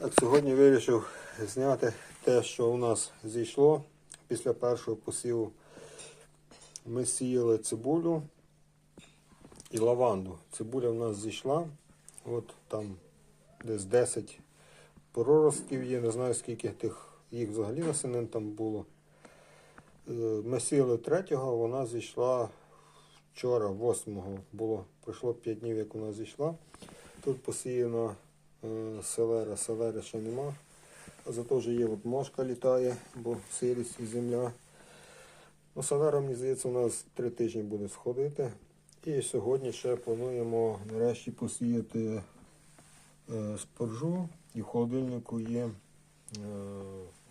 Так, сьогодні вирішив зняти те, що у нас зійшло після першого посіву. Ми сіяли цибулю і лаванду. Цибуля у нас зійшла. От там десь 10 проростків є, не знаю скільки тих їх взагалі насінин там було. Е, Ми сіяли третього, вона зійшла вчора, 8-го. Було, пройшло 5 днів, як вона зійшла. Тут посіяно селера, селери ще нема. Зато вже є от мошка літає, бо сирість і земля. Ну, селера, мені здається, у нас три тижні буде сходити. І сьогодні ще плануємо нарешті посіяти е, споржу. І в холодильнику є е,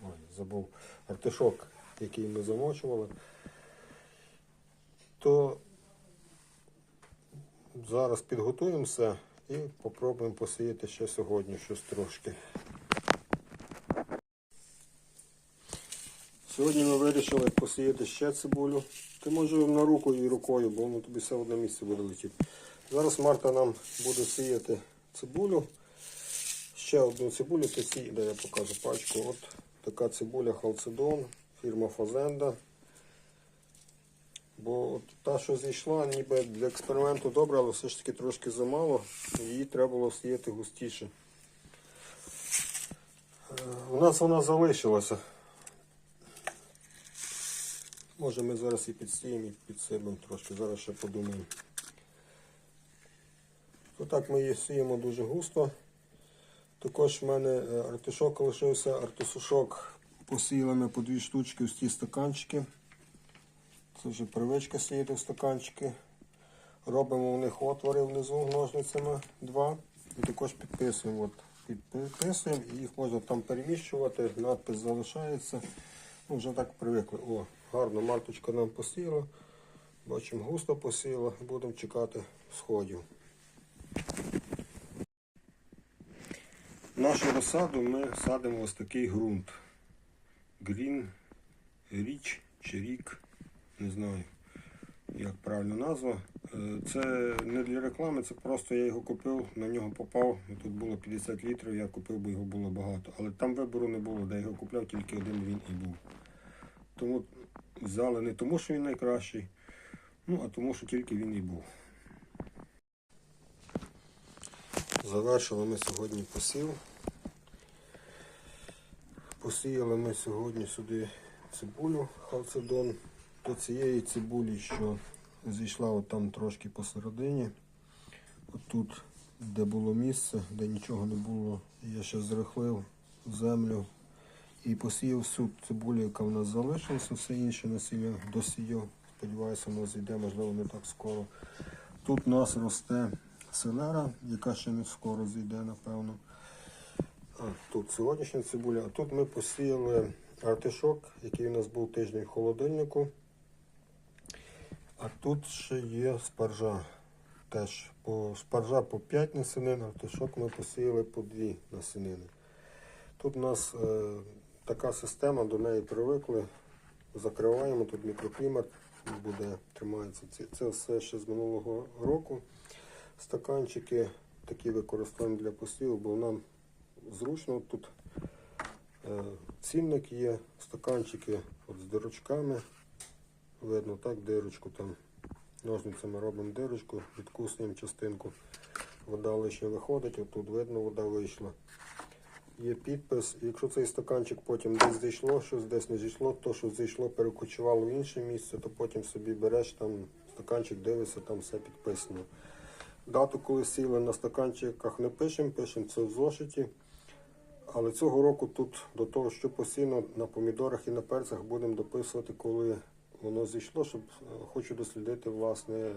ой, забув, артишок, який ми замочували. То зараз підготуємо все і попробуємо посіяти ще сьогодні щось трошки. Сьогодні ми вирішили посіяти ще цибулю. Ти може на руку і рукою, бо воно тобі все одне місце буде летіти. Зараз Марта нам буде сіяти цибулю. Ще одну цибулю, ти сій, де я покажу пачку. От така цибуля халцедон, фірма Фазенда. Бо от та, що зійшла, ніби для експерименту добре, але все ж таки трошки замало. Її треба було сіяти густіше. Е, У нас вона залишилася. Може ми зараз і підсіємо, і підсипемо трошки, зараз ще подумаємо. То так ми її сіємо дуже густо. Також в мене е, артишок лишився, артисушок посіяли ми по дві штучки в ті стаканчики. Це вже привичка сіяти в стаканчики. Робимо в них отвори внизу ножницями два. І також підписуємо. От, підписуємо і їх можна там переміщувати, надпис залишається. Ну, вже так привикли. О, гарно марточка нам посіяла. Бачимо, густо посіяла. Будемо чекати сходів. Нашу розсаду ми садимо ось такий ґрунт. Green Річ чи рік, не знаю, як правильно назва. Е, Це не для реклами, це просто я його купив, на нього попав. Тут було 50 літрів, я купив, бо його було багато. Але там вибору не було, де я його купляв, тільки один він і був. Тому взяли не тому, що він найкращий, ну а тому, що тільки він і був. Завершили ми сьогодні посів. Посіяли ми сьогодні сюди цибулю халцедон. До цієї цибулі, що зійшла от там трошки посередині. Отут, де було місце, де нічого не було, я ще зрихлив землю і посіяв всю цибулю, яка в нас залишилася, все інше насіння досію. Сподіваюся, воно зійде, можливо, не так скоро. Тут у нас росте селера, яка ще не скоро зійде, напевно. А, тут сьогоднішня цибуля. А тут ми посіяли артишок, який у нас був тиждень в холодильнику. А тут ще є спаржа. Теж по спаржа по 5 насінин, артишок ми посіяли по 2 насінини. Тут у нас е, така система, до неї привикли. Закриваємо, тут мікроклімат буде, тримається. Це, це все ще з минулого року. Стаканчики такі використовуємо для посіву, бо нам зручно тут е, цінник є, стаканчики от з дирочками. Видно так, дирочку там. Ножницями робимо дирочку, відкусуємо частинку. Вода лише виходить, отут видно, вода вийшла. Є підпис. Якщо цей стаканчик потім десь зійшло, щось десь не зійшло, то що зійшло, перекочувало в інше місце, то потім собі береш там стаканчик, дивишся, там все підписано. Дату, коли сіли на стаканчиках, не пишемо, пишемо це в зошиті. Але цього року тут до того, що посіяно на помідорах і на перцях, будемо дописувати, коли воно зійшло, щоб е, хочу дослідити, власне, е,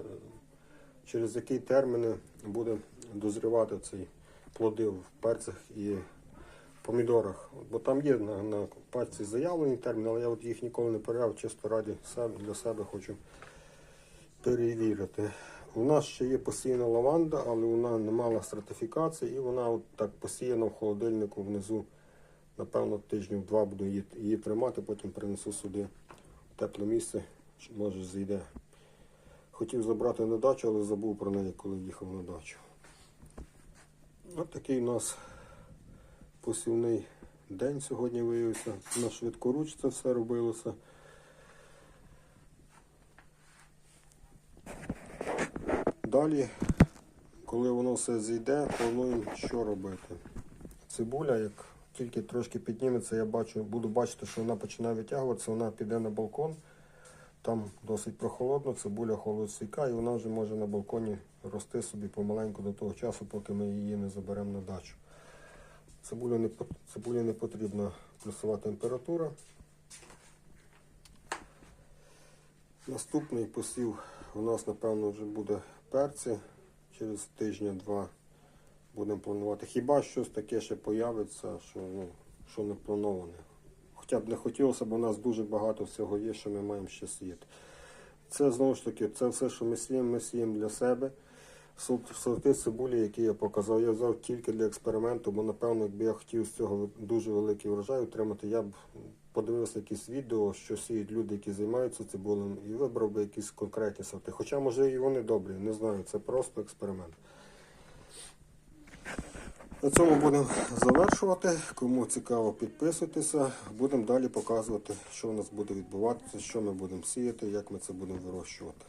через який термін буде дозрівати цей плоди в перцях і помідорах. Бо там є на, на пачці заявлений термін, але я от їх ніколи не перевіряв, чисто раді для себе хочу перевірити. У нас ще є посіяна лаванда, але вона не мала стратифікації і вона от так посіяна в холодильнику внизу. Напевно, тижнів два буду її, її тримати, потім принесу сюди тепле місце, чи, може зійде. Хотів забрати на дачу, але забув про неї, коли їхав на дачу. Ось такий у нас посівний день сьогодні виявився. На швидкоруч це все робилося. Далі, коли воно все зійде, плануємо, що робити. Цибуля, як тільки трошки підніметься, я бачу, буду бачити, що вона починає витягуватися, вона піде на балкон. Там досить прохолодно, цибуля холодстійка, і вона вже може на балконі рости собі помаленьку до того часу, поки ми її не заберемо на дачу. Цибулі не, цибулі не потрібна плюсова температура. Наступний посів у нас, напевно, вже буде перці. Через тижня-два будемо планувати. Хіба щось таке ще появиться, що, ну, що не плановане. Хоча б не хотілося, бо у нас дуже багато всього є, що ми маємо ще сіяти. Це знову ж таки, це все, що ми сіємо, ми сіємо для себе. Сорти цибулі, які я показав, я взяв тільки для експерименту, бо напевно, якби я хотів з цього дуже великий врожай отримати, я б подивився якісь відео, що сіють люди, які займаються цибулем, і вибрав би якісь конкретні сорти. Хоча, може, і вони добрі, не знаю, це просто експеримент. На цьому будемо завершувати. Кому цікаво, підписуйтеся. Будемо далі показувати, що у нас буде відбуватися, що ми будемо сіяти, як ми це будемо вирощувати.